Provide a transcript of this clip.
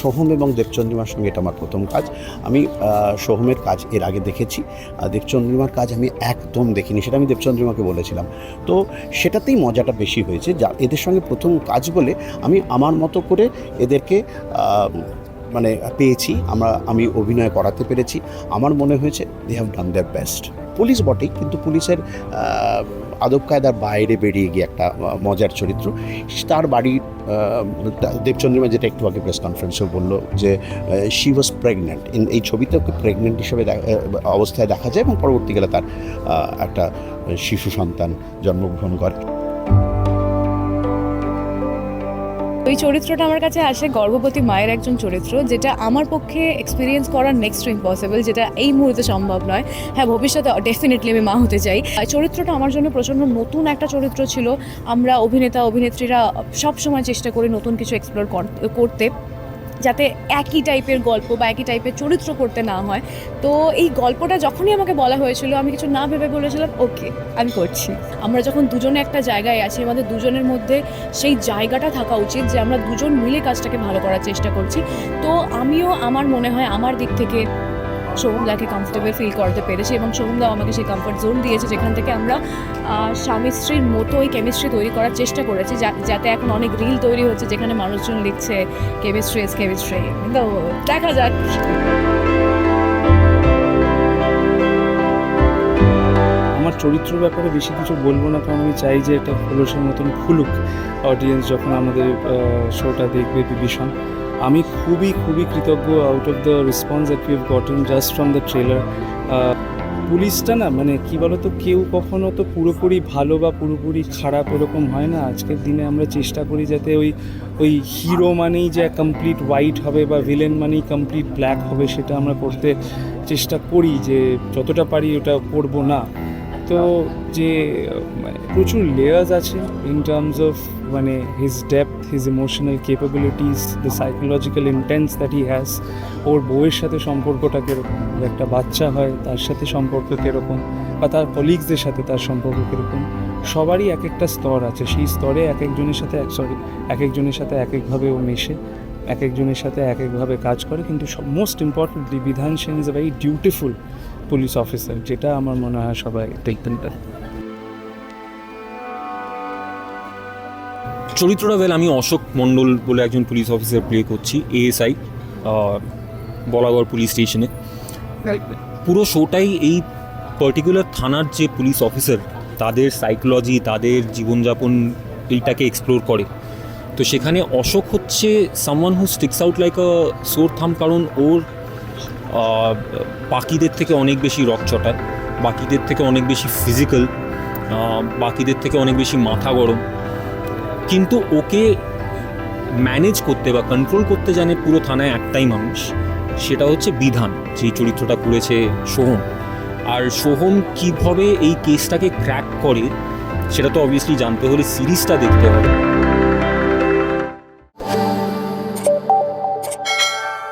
সোহম এবং দেবচন্দ্রিমার সঙ্গে এটা আমার প্রথম কাজ। আমি সোহমের কাজ এর আগে দেখেছি দেবচন্দ্রিমার কাজ আমি একদম দেখিনি, সেটা আমি দেবচন্দ্রিমাকে বলেছিলাম। তো সেটাতেই মজাটা বেশি হয়েছে, যা এদের সঙ্গে প্রথম কাজ বলে আমি আমার মতো করে এদেরকে মানে পেয়েছি, আমরা, আমি অভিনয় করাতে পেরেছি। আমার মনে হয়েছে they have done their best police বটেই, কিন্তু পুলিশের আদব কায়দার বাইরে বেরিয়ে গিয়ে একটা মজার চরিত্র, তার বাড়ির দেবচন্দ্রিমা যেটা একটু আগে প্রেস কনফারেন্সেও বলল যে শি ওয়াজ প্রেগনেন্ট এই ছবিতে ওকে প্রেগনেন্ট হিসেবে অবস্থায় দেখা যায় এবং পরবর্তীকালে তার একটা শিশু সন্তান জন্মগ্রহণ করে। ওই চরিত্রটা আমার কাছে আসে গর্ভবতী মায়ের একজন চরিত্র, যেটা আমার পক্ষে এক্সপিরিয়েন্স করার নেক্সট ইম্পসিবল যেটা এই মুহূর্তে সম্ভব নয়। হ্যাঁ ভবিষ্যতে ডেফিনেটলি আমি মা হতে চাই। চরিত্রটা আমার জন্য প্রচণ্ড নতুন একটা চরিত্র ছিল। আমরা অভিনেতা, অভিনেত্রীরা সবসময় চেষ্টা করি নতুন কিছু এক্সপ্লোর করতে। যাতে একই টাইপের গল্প বা একই টাইপের চরিত্র করতে না হয়। তো এই গল্পটা যখনই আমাকে বলা হয়েছিল, আমি কিছু না ভেবে বলেছিলাম, ওকে, আমি করছি। আমরা যখন দুজনে একটা জায়গায় আছি, আমাদের দুজনের মধ্যে সেই জায়গাটা থাকা উচিত যে আমরা দুজন মিলে কাজটাকে ভালো করার চেষ্টা করছি। তো আমিও আমার মনে হয়, আমার দিক থেকে সোহমদাকে কমফোর্টেবল ফিল করতে পেরেছি এবং সোহমদাও আমাকে সেই কমফর্ট জোন দিয়েছে, যেখান থেকে আমরা স্বামী স্ত্রীর মতো ওই কেমিস্ট্রি তৈরি করার চেষ্টা করেছি যাতে এখন অনেক রিল তৈরি হচ্ছে যেখানে মানুষজন লিখছে কেমিস্ট্রি ইজ কেমিস্ট্রি তো দেখা যাক। আমার চরিত্র ব্যাপারে বেশি কিছু বলব না, কারণ আমি চাই যে এটা খোলসের মতন খুলুক অডিয়েন্স যখন আমাদের শোটা দেখবে বিভীষণ। আমি খুবই খুবই কৃতজ্ঞ out of the response that you gotten just from the trailer পুলিশটা না মানে কি বলতো, কেউ কখনো তো পুরোপুরি ভালো বা পুরোপুরি খারাপ এরকম হয় না। আজকের দিনে আমরা চেষ্টা করি যাতে ওই ওই হিরো মানেই যে কমপ্লিট হোয়াইট হবে বা ভিলেন মানেই কমপ্লিট ব্ল্যাক হবে, সেটা আমরা করতে চেষ্টা করি যে যতটা পারি ওটা করব না। তো যে মানে প্রচুর লেয়ার্স আছে ইন টার্মস অফ মানে his depth his emotional capabilities the psychological intense that he has ওর বউয়ের সাথে সম্পর্কটা কীরকম, একটা বাচ্চা হয় তার সাথে সম্পর্ক কীরকম, বা তার কলিগসদের সাথে তার সম্পর্ক কীরকম, সবারই এক একটা স্তর আছে। সেই স্তরে এক একজনের সাথে সরি এক একজনের সাথে এক একভাবে ও মেশে। এক একজনের সাথে এক একভাবে কাজ করে কিন্তু সব most importantly Bidhan Sen is a very dutiful police officer যেটা আমার মনে হয় সবাই দেখতেন পারে চরিত্রটা বেল আমি অশোক মণ্ডল বলে একজন পুলিশ অফিসার প্লে করছি এএসআই বলাগড় পুলিশ স্টেশনে পুরো শোটাই এই পার্টিকুলার থানার যে পুলিশ অফিসার তাদের সাইকোলজি তাদের জীবনযাপন এইটাকে এক্সপ্লোর করে। তো সেখানে অশোক হচ্ছে someone who sticks out like a sore thumb কারণ ওর বাকিদের থেকে অনেক বেশি রক চটায়, বাকিদের থেকে অনেক বেশি ফিজিক্যাল বাকিদের থেকে অনেক বেশি মাথা গরম। কিন্তু ওকে ম্যানেজ করতে বা কন্ট্রোল করতে জানে পুরো থানায় একটাই মানুষ, সেটা হচ্ছে বিধান যেই চরিত্রটা করেছে সোহম। আর সোহম কীভাবে এই কেসটাকে ক্র্যাক করে, সেটা তো অবভিয়াসলি জানতে হলে সিরিজটা দেখতে হবে।